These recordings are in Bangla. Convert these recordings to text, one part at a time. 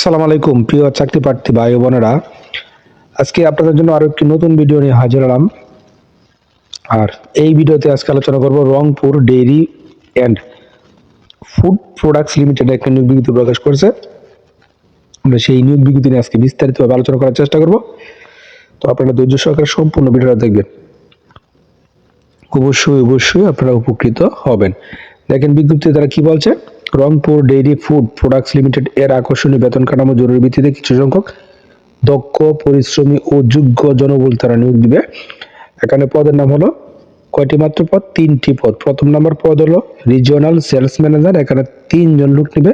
আসসালামু আলাইকুম, প্রিয় চাকরি প্রার্থী ভাই বোনেরা। আজকে আপনাদের জন্য আরও একটি নতুন ভিডিও নিয়ে হাজির হলাম। আর এই ভিডিওতে আজকে আলোচনা করব Rangpur dairy and food products limited একটা নিয়োগ বিজ্ঞপ্তি প্রকাশ করেছে। আমরা সেই নিয়োগ বিজ্ঞপ্তি নিয়ে আজকে বিস্তারিতভাবে আলোচনা করার চেষ্টা করব। তো আপনারা ধৈর্য সহকারে সম্পূর্ণ ভিডিওটা দেখবেন। অবশ্যই অবশ্যই আপনারা উপকৃত হবেন। দেখেন বিজ্ঞপ্তিতে তারা কি বলছে? Rangpur dairy food products limited এর আকর্ষণীয় বেতন কাঠামো জরুরি ভিত্তিতে কিছু সংখ্যক দক্ষ, পরিশ্রমী ও যোগ্য জনবল তারা নিয়োগ দিবে। এখানে পদের নাম হলো কয়টি মাত্র পদ? তিনটি পদ। প্রথম নম্বর পদ হলো রিজিওনাল সেলস ম্যানেজার। এখানে তিনজন লোক নিবে।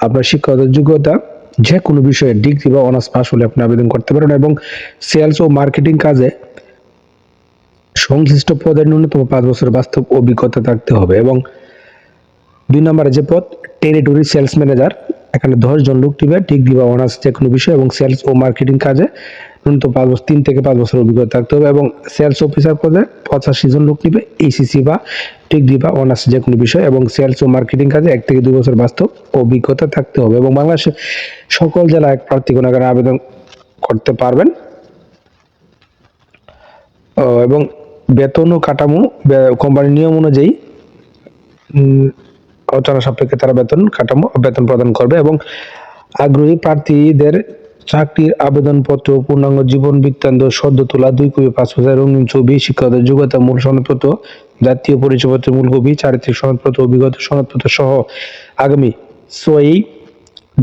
আপনার শিক্ষাগত যোগ্যতা যে কোনো বিষয়ে ডিগ্রি বা অনার্স পাস হলে আপনি আবেদন করতে পারেন এবং সেলস ও মার্কেটিং কাজে সংশ্লিষ্ট পদের ন্যূনতম পাঁচ বছরের বাস্তব অভিজ্ঞতা থাকতে হবে এবং দুই নম্বরে যে পদ টেরিটরি সেলস ম্যানেজার এখানে দশ জন লোক নিবে ডিগ্রি বা অনার্স যে কোনো বিষয় এবং সেলস ও মার্কেটিং কাজে ন্যূনতম পাঁচ বছর, তিন থেকে পাঁচ বছর অভিজ্ঞতা থাকতে হবে এবং সেলস অফিসার পদে পঁচাশি জন লোক নিবে এইসিসি বা ডিগ্রি বা অনার্স যে কোনো বিষয় এবং সেলস ও মার্কেটিং কাজে এক থেকে দুই বছর বাস্তব অভিজ্ঞতা থাকতে হবে এবং বাংলাদেশের সকল জেলায় প্রার্থীগণ এখানে আবেদন করতে পারবেন। এবং বেতন ও কাঠামো কোম্পানির নিয়ম অনুযায়ী আলোচনা সাপেক্ষে তারা বেতন কাঠামো, বেতন প্রদান করবে এবং আগ্রহী প্রার্থীদের চাকরির আবেদনপত্র, পূর্ণাঙ্গ জীবন বৃত্তান্ত, সদ্য তোলা দুই কপি পাসপোর্ট রঙিন ছবি, শিক্ষাগত যোগ্যতা, মূল সনদপত্র, জাতীয় পরিচয়পত্রের মূল কপি, চারিত্রিক সনদপত্র অভিজ্ঞতা সনদপত্র সহ আগামী ছয়ই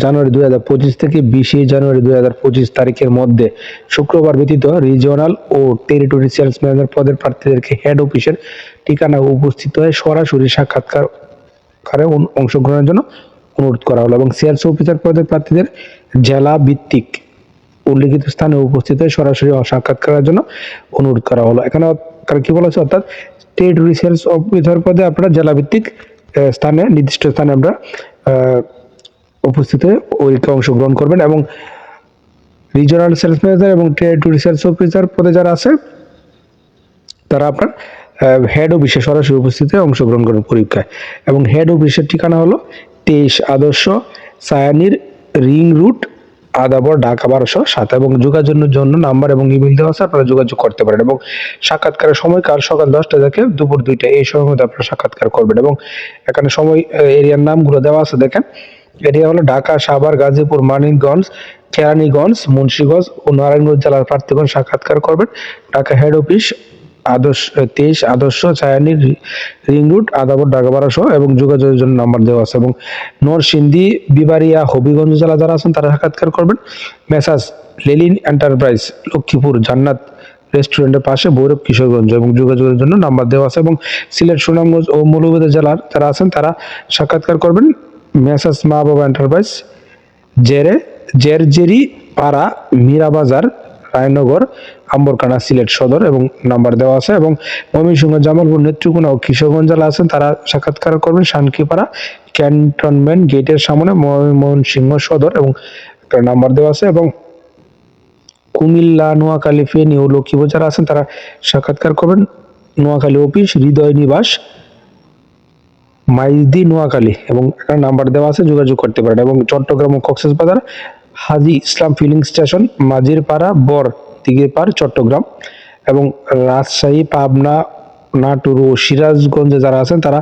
জানুয়ারি দুই হাজার পঁচিশ থেকে বিশে জানুয়ারি দুই হাজার পঁচিশ তারিখের মধ্যে শুক্রবার ব্যতীত রিজিওনাল ও টেরিটরি সেলস ম্যানেজার পদের প্রার্থীদেরকে হেড অফিসের ঠিকানা উপস্থিত হয়ে সরাসরি সাক্ষাৎকার কারে অংশগ্রহণের জন্য অনুরোধ করা হলো এবং সেলস অফিসার পদের প্রার্থীদের জেলা ভিত্তিক উল্লেখিত স্থানে উপস্থিত হয়ে সরাসরি সাক্ষাৎকারের জন্য অনুরোধ করা হলো। এখানে কি বলেছে? অর্থাৎ টেরিটরি সেলস অফিসার পদে আপনারা জেলা ভিত্তিক স্থানে, নির্দিষ্ট স্থানে আমরা উপস্থিত হয়ে পরীক্ষা অংশগ্রহণ করবেন এবং রিজনাল সেলস ম্যানেজার এবং টেরিটরি সেলস অফিসার পদে যারা আছে, তারা আপনার হেড অফিসে সরাসরি উপস্থিত হয়ে অংশগ্রহণ করেন পরীক্ষায়। এবং হেড অফিসের ঠিকানা হলো তেইশ আদর্শ সায়ানির রিং রুট, আদাবর, ঢাকা বারোশো সাত। এবং যোগাযোগের জন্য নাম্বার এবং ইমেল দেওয়া আছে, আপনারা যোগাযোগ করতে পারেন। এবং সাক্ষাৎকারের সময় কাল সকাল দশটা থেকে দুপুর দুইটা, এই সময়ের মধ্যে আপনারা সাক্ষাৎকার করবেন। এবং এখানে সময় এরিয়ার নামগুলো দেওয়া আছে, দেখেন। এরিয়া হলো ঢাকা, সাভার, গাজীপুর, মানিকগঞ্জ, কেরানীগঞ্জ, মুন্সীগঞ্জ ও নারায়ণগঞ্জ জেলার প্রার্থীগণ সাক্ষাৎকার করবেন। ঢাকা হেড অফিস আদর্শ তেইশ আদর্শ ছায়ানি রিং রুট, আদাবর ঢাকা বারোশো এবং যোগাযোগের জন্য নাম্বার দেওয়া আছে এবং নরসিংদী বিবারিয়া হবিগঞ্জ জেলা যারা আছেন তারা সাক্ষাৎকার করবেন। মেসাজ, লেলিন এন্টারপ্রাইজ, লক্ষ্মীপুর জান্নাত রেস্টুরেন্টের পাশে ভৈরব কিশোরগঞ্জ এবং যোগাযোগের জন্য নাম্বার দেওয়া আছে এবং সিলেট সুনামগঞ্জ ও মৌলভীবাজার জেলার যারা আছেন তারা সাক্ষাৎকার করবেন। মেসাজ মা বাবা এন্টারপ্রাইজ, জেরে জেরজেরি পাড়া মীরাবাজার রায়নগর আম্বরকানা সিলেট সদর এবং নাম্বার দেওয়া আছে এবং ময়মনসিংহ, জামালপুর, নেত্রকোনা ও কিশোরগঞ্জ জেলা আছেন তারা সাক্ষাৎকার করবেন শানকিপাড়া ক্যান্টনমেন্ট গেটের সামনে ময়মনসিংহ সদর এবং একটা নাম্বার দেওয়া আছে এবং কুমিল্লা, নোয়াখালী, ফেনী ও লক্ষ্মীপুর যারা আছেন তারা সাক্ষাৎকার করবেন। নোয়াখালী অফিস, হৃদয় নিবাস, মাইদি, নোয়াখালী এবং এখানে নাম্বার দেওয়া আছে, যোগাযোগ করতে পারেন এবং চট্টগ্রাম ও কক্সবাজার হাজি ইসলাম ফিলিং স্টেশন, মাঝিরপাড়া, বর দিঘিরপাড় চট্টগ্রাম এবং রাজশাহী, পাবনা, নাটোর ও সিরাজগঞ্জে যারা আছেন তারা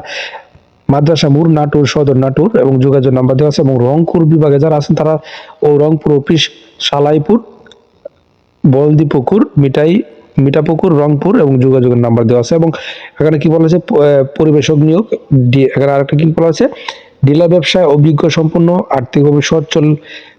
মাদ্রাসা মুর নাটোর সদর নাটোর এবং যোগাযোগ নাম্বার দেওয়া আছে এবং রংপুর বিভাগে যারা আছেন তারা ও রংপুর অফিস সালাইপুর, বলদিপুকুর, মিঠাই, মিঠাপুকুর, রংপুর এবং যোগাযোগের নাম্বার দেওয়া আছে এবং এখানে কি বলা প- পরিবেশক নিয়োগ এখানে আরেকটা কি বলা আছে, ডিলার ব্যবসায় অভিজ্ঞ সম্পন্ন আর্থিকভাবে সচ্ছল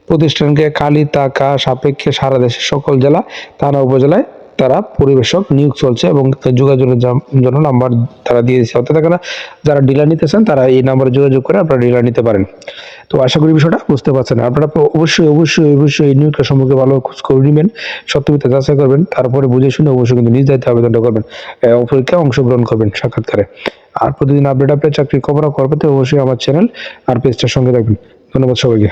প্রতিষ্ঠানকে কালি তাকা সাপেক্ষে সারা দেশের সকল জেলা, থানা, উপজেলায় তারা পরিবেশক নিয়োগ চলছে এবং যোগাযোগের জন্য নাম্বার তারা দিয়ে দিচ্ছে অর্থাৎ এখানে যারা ডিলার নিতে চান, তারা এই নাম্বারে যোগাযোগ করে আপনারা ডিলার নিতে পারেন। তো আশা করি বিষয়টা বুঝতে পারছেন। আপনারা অবশ্যই অবশ্যই অবশ্যই এই নিয়োগের সম্পর্কে ভালো খোঁজ করে নেবেন সত্যমিতা যাচাই করবেন, তারপরে বুঝে শুনে অবশ্যই কিন্তু নিজ দায়িত্বে আবেদনটা করবেন পরীক্ষায় অংশগ্রহণ করবেন সাক্ষাৎকারে। আর প্রতিদিন আপডেট আপডেট চাকরির খবর করবে তো অবশ্যই আমার চ্যানেল আর পেজটার সঙ্গে থাকবেন। ধন্যবাদ সবাইকে।